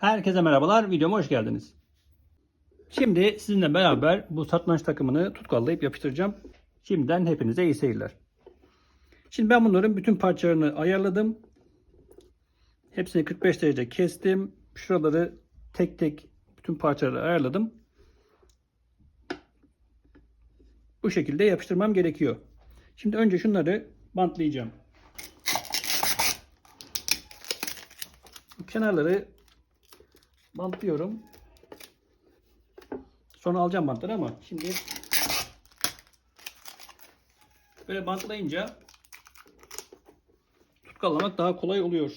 Herkese merhabalar, videoma hoş geldiniz. Şimdi sizinle beraber bu satranç takımını tutkallayıp yapıştıracağım. Şimdiden hepinize iyi seyirler. Şimdi ben bunların bütün parçalarını ayarladım. Hepsini 45 derece kestim. Şuraları tek tek bütün parçaları ayarladım. Bu şekilde yapıştırmam gerekiyor. Şimdi önce şunları bantlayacağım. Kenarları bantlıyorum. Sonra alacağım bantları ama şimdi böyle bantlayınca tutkalamak daha kolay oluyor.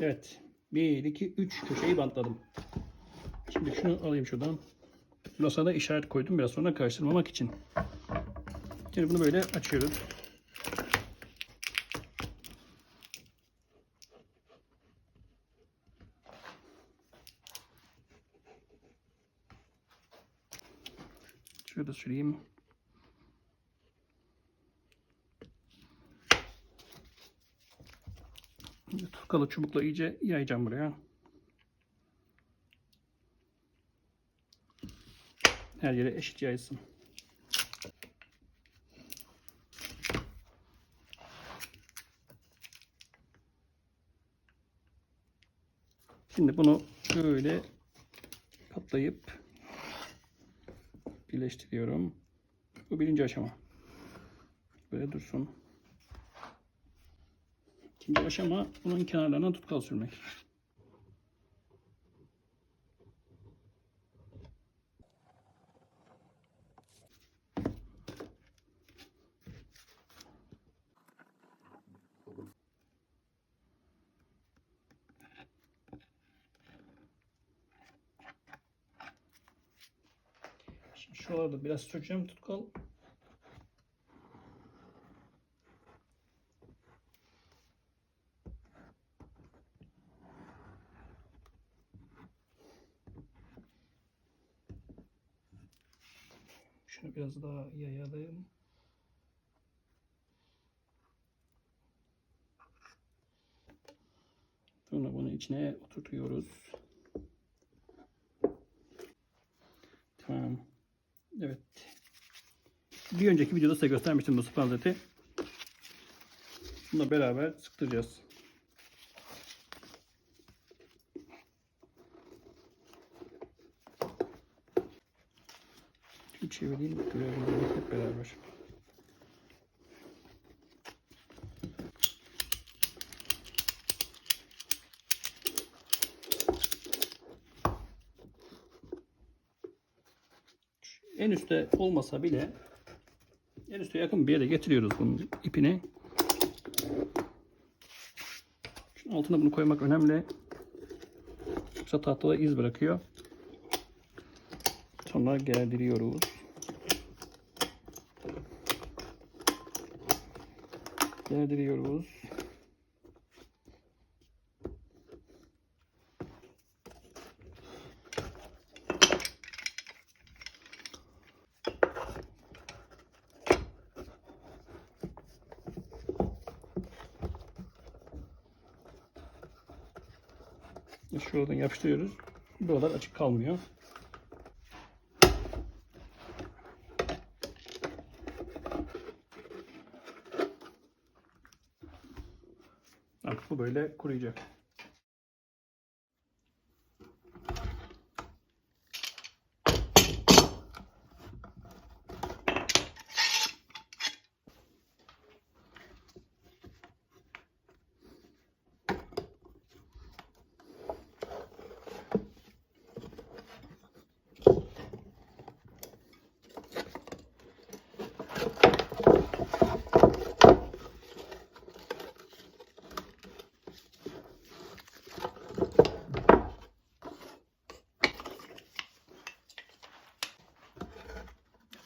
Evet. 1, 2, 3 köşeyi bantladım. Şimdi şunu alayım şuradan. Burasına da işaret koydum biraz sonra karıştırmamak için. Şimdi bunu böyle açıyoruz. Şurada süreyim. Şimdi Tutkalı çubukla iyice yayacağım buraya. Her yere eşit yaysın. Şimdi bunu böyle katlayıp birleştiriyorum. Bu birinci aşama. Böyle dursun. İkinci aşama bunun kenarlarına tutkal sürmek. Şimdi şuralarda biraz süreceğim tutkal. Şunu biraz daha yayalım. Sonra bunu içine oturtuyoruz. Tamam. Evet. Bir önceki videoda size göstermiştim bu spanzeti. Bununla beraber sıktıracağız. Şu çevireyim görelim hep beraber. En üstte olmasa bile en üste yakın bir yere getiriyoruz bunun ipini. Şunun altına bunu koymak önemli. Yoksa tahtada iz bırakıyor. Sonra gerdiriyoruz. Gerdiriyoruz. Şuradan yapıştırıyoruz. Buralar açık kalmıyor. Bak, bu böyle kuruyacak.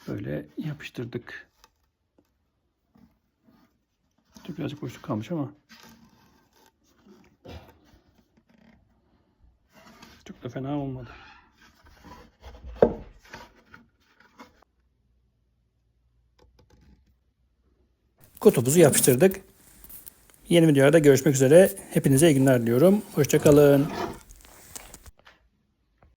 Böyle yapıştırdık. Birazcık boşluk kalmış ama. Çok da fena olmadı. kutumuzu yapıştırdık. Yeni videolarda görüşmek üzere. Hepinize iyi günler diliyorum. Hoşçakalın.